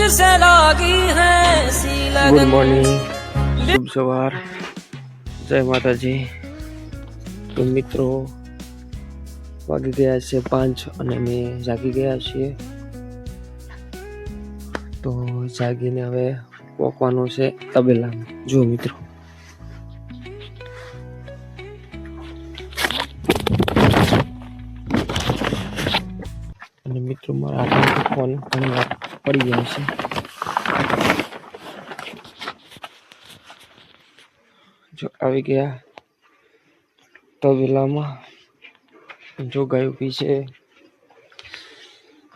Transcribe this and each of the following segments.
मुझसे लागी है सी ગુડ लगन મોર્નિંગ શુભ સવાર જય માતાજી તો મિત્રો વાગી ગયા છે પાંચ અને અમે જાગી ગયા છીએ તો જાગીને હવે પોકવાનું છે તબેલામાં જો મિત્રો અને મિત્રો મારા હાથમાંથી ફોન ઘણી વાર પડી જાય છે. જો આવી ગયા તબેલામાં, જો ગાય ઊભી છે.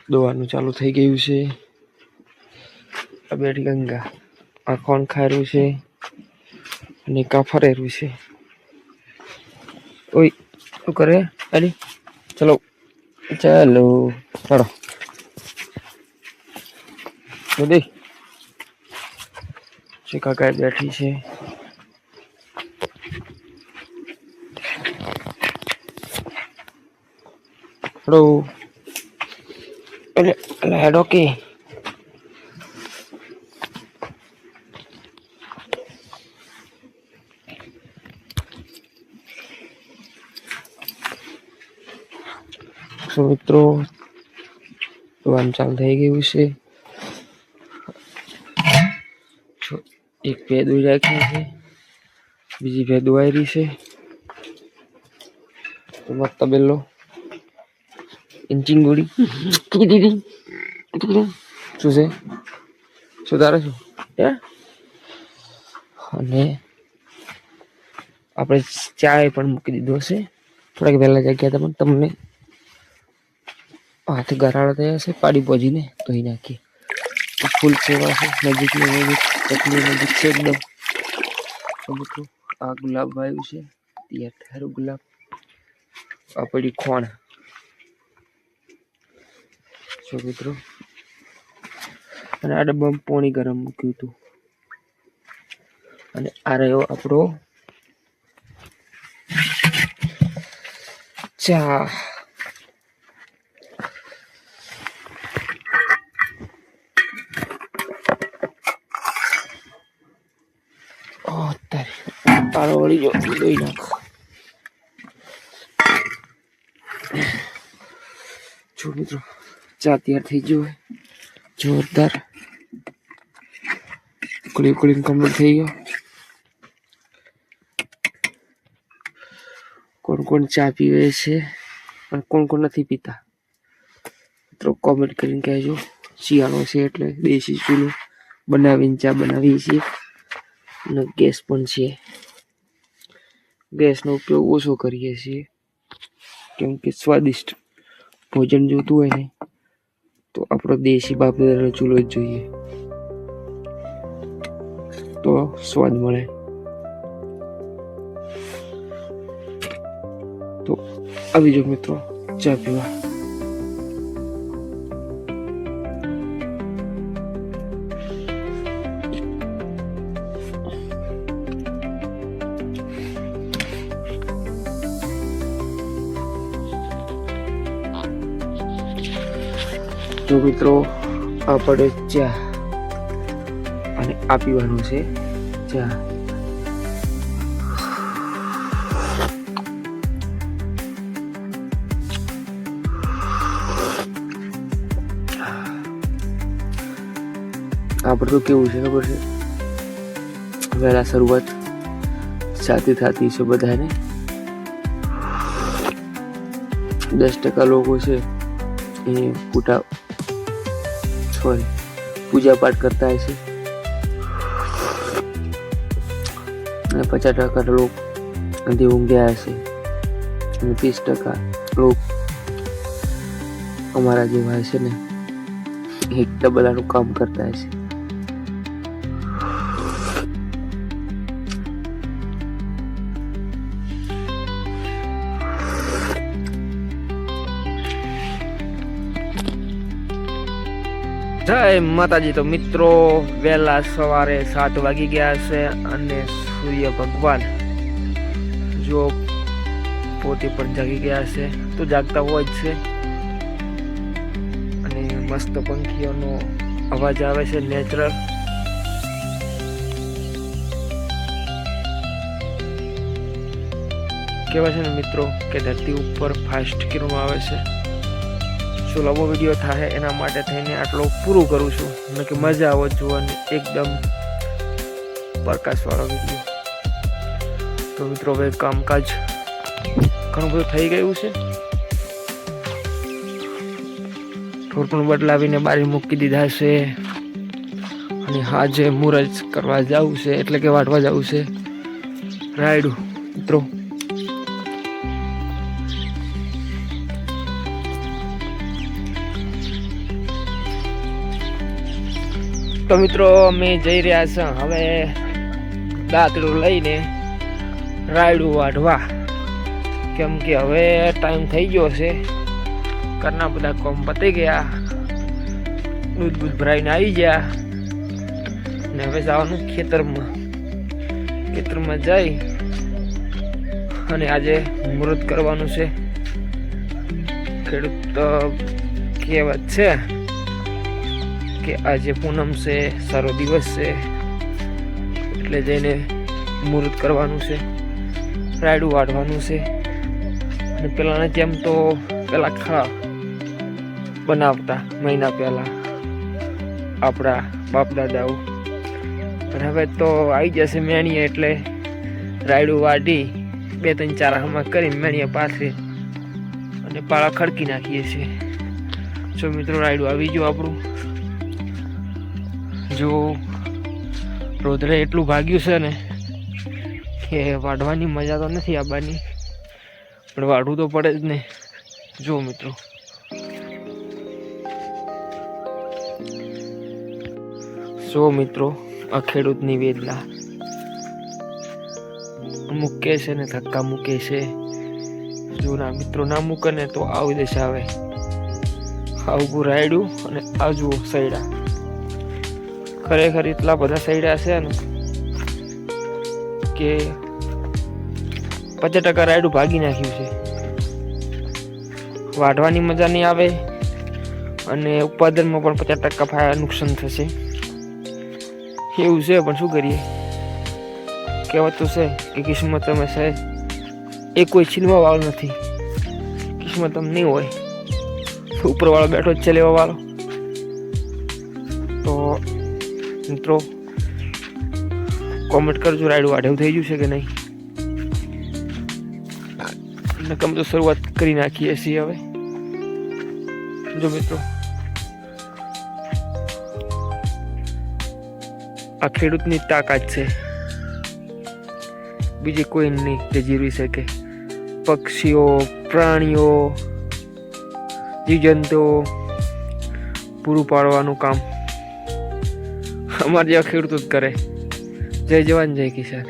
દોવાનું ચાલુ થઈ ગયું છે. આ બેઠી ગંગા, આ કોણ ખાયરું છે? અને કા ફરેરું છે? ઓય, શું કરે? અરે ચલો. ચાલો ચાલો. બધી છે કાકા બેઠી છે. હેલો. મિત્રો વંચાલ થઈ ગયું છે જો એક બે દોઈ રાખી છે બીજી દોવાઈ રહી છે. મત તબેલો ઇન્ચિંગ ગોળી. દીધી શું છે? શું તારે શું હે? અને આપણે ચાય પણ મૂકી દીધો છે થોડાક વહેલા જગ્યા હતા પણ તમને હાથ ગરાડા થયા છે પાડી પહોંચીને ધોઈ નાખીએ. ફૂલ સેવા છે નજીક નજીક ચટણી નજીક છે એકદમ. આ ગુલાબ વાયુ છે થયેલું ગુલાબ. આ ખોણ. જો મિત્રો, અને આ ડબ્બામાં પોણી ગરમ મૂક્યું હતું. અને આ રહ્યો આપણો ચા. તારો વળી જો દોઈ નાખ જો મિત્રો ચા તૈયાર થઈ ગયો જોરદાર ઉકળી ઉકળીને કમ્પ્લીટ થઈ ગયો કોણ કોણ ચા પીવે છે અને કોણ કોણ નથી પીતા મિત્રો કોમેન્ટ કરીને કહેજો શિયાળો છે એટલે દેશી ચૂલો બનાવીને ચા બનાવીએ છીએ અને ગેસ પણ છે ગેસનો ઉપયોગ ઓછો કરીએ છીએ. કેમ કે સ્વાદિષ્ટ ભોજન જોતું હોય ને, તો આપણો દેશી બાપદાદાનો ચૂલો જ જોઈએ. તો સ્વાદ મળે. તો આવી જાઓ મિત્રો, ચા પીવા. તો મિત્રો આપણે ચા. અને આ પીવાનું છે ચા. આપણે તો કેવું છે ખબર છે? વહેલા શરૂઆત સાથે થતી છે બધાને. દસ ટકા લોકો છે એ પૂટા સોરી પૂજા પાઠ કરતા હશે અને પચાસ ટકા લોકો અંધી ઊંઘ્યા હશે. અને ત્રીસ ટકા લોકો અમારા જેવા હશે ને. એક તબલાનું કામ કરતા હશે. જય માતાજી. તો મિત્રો, વહેલા સવારે સાત વાગી ગયા છે અને સૂર્ય ભગવાન જો પોતે પણ જાગી ગયા છે, તો જાગતા હોય જ છે. અને મસ્ત પંખીઓનો અવાજ આવે છે, નેચરલ. કહેવાય છે ને મિત્રો, કે ધરતી ઉપર ફાસ્ટ કિરણો આવે છે. શું લાંબો વીડિયો થાય એના માટે થઈને આટલો પૂરું કરું છું. મને કે મજા આવે જોવાની, એકદમ પ્રકાશવાળો વીડિયો. તો મિત્રો, હવે કામકાજ ઘણું બધું થઈ ગયું છે. પણ બદલાવીને બારી મૂકી દીધા છે. અને આજે મુરજ કરવા જવું છે, એટલે કે વાટવા જવું છે. રાયડું, મિત્રો. તો મિત્રો, અમે જઈ રહ્યા છે હવે દાતડું લઈને રાયડું વાઢવા. કેમ કે હવે ટાઈમ થઈ ગયો છે. ઘરના બધા કોમ પતી ગયા. દૂધ દૂધ ભરાઈને આવી ગયા. ને હવે જવાનું ખેતરમાં. ખેતરમાં જઈ અને આજે મુહૂર્ત કરવાનું છે. ખેડૂત કહેવત છે. કે આજે પૂનમ છે, સારો દિવસ છે, એટલે જઈને મુહૂર્ત કરવાનું છે, રાયડું વાઢવાનું છે. અને પહેલાંના જેમ તો પહેલાં ખા બનાવતા, મહિના પહેલાં આપણા બાપ દાદાઓ. પણ હવે તો આવી જશે મેણીએ એટલે રાયડું વાઢી બે ત્રણ ચાર હામાં કરીને મેણીએ પાથરી અને પાળા ખડકી નાખીએ છીએ. જો મિત્રો, રાયડું આવી ગયું આપણું. જો રોદરે એટલું ભાગ્યું છે ને કે વાઢવાની મજા તો નથી આવવાની. પણ વાઢવું તો પડે જ ને. જો મિત્રો. જો મિત્રો, આ ખેડૂતની વેદના. મૂકે છે ને, ધક્કા મૂકે છે. જો ના મિત્રો ના મૂકે ને તો આવી દેશ આવે. આવું રાયડું અને આ જુઓ સૈડા. ખરેખર એટલા બધા સૈડા છે ને કે પચાસ ટકા રાયડું ભાગી નાખ્યું છે. વાઢવાની મજા નહીં આવે અને ઉત્પાદનમાં પણ પચાસ ટકા નુકસાન થશે. એવું છે, પણ શું કરીએ? કહેવત તો છે કે કિસ્મત તમે છે, એ કોઈ છીનવા વાળો નથી. કિસ્મત તમ નહીં હોય. ઉપરવાળો બેઠો જ છે લેવા વાળો. મિત્રો. કોમેન્ટ કરજો રાઈડ વાઢેવું થઈ ગયું છે કે નહીં? નકમ તો શરૂઆત કરી નાખીએ છીએ હવે. જો મિત્રો. આ ખેડૂતની તાકાત છે. બીજી કોઈ નહીં તે જીવી શકે. પક્ષીઓ, પ્રાણીઓ, જીવજંતુઓ પૂરું પાડવાનું કામ અમારા જેવા ખેડૂતો જ કરે. જય જવાન જય કિસાન.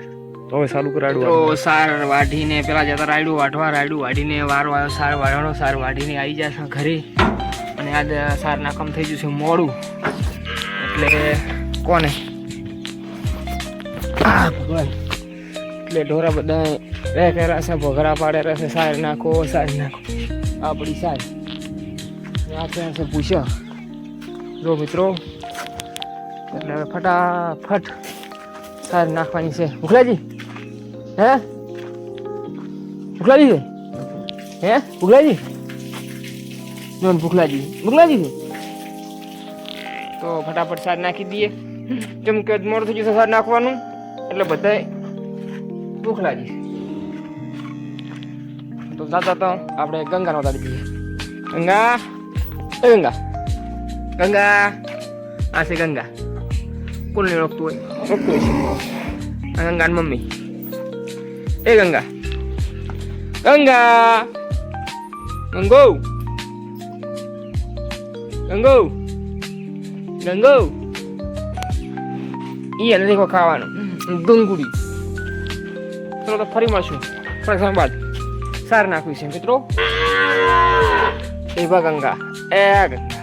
હવે ચાલુ કરાડું તો સાર વાઢીને પેલા જતા રાયડું વાઢવા રાયડું વાઢીને વાર વાળો સાર વાઢવાનો સાર વાઢીને આવી જશે ઘરે. અને આજ સાર નાકામ થઈ ગયું છે મોડું. એટલે કોને? ભગવાન. એટલે ઢોરા બધા રે કર્યા છે ભોગરા પાડે રહેશે સાર નાખો સાર નાખો. આપણી સાર. રાખે છે છે જો મિત્રો એટલે હવે ફટાફટ સાર નાખવાની છે. ભૂખલાજી હે? ઉઘલાજી હે? ભૂખલાજી જોન ભૂખલાજી ભૂખલાજી તો ફટાફટ સાર નાખી દઈએ. કેમ કે મોડું થઈ જશે સાર નાખવાનું. એટલે બધાય ભૂખલાજી તો જાતા તો આપણે ગંગાનો દાદી દઈએ. ગંગા. ગંગા. ગંગા. આ છે ગંગા. કોણ નહીં ઓળખતું હોય? ઓળખતું છે આ ગંગાની મમ્મી. એ ગંગા. ગંગા! ગંગો! ગંગો! ગંગો! ઈ એને દેખો ખાવાનું. ગંગુડી. ચલો તો ફરી મળશું. થોડાક સમય બાદ. સાર નાખવી છે મિત્રો. એવા ગંગા. એ ગંગા.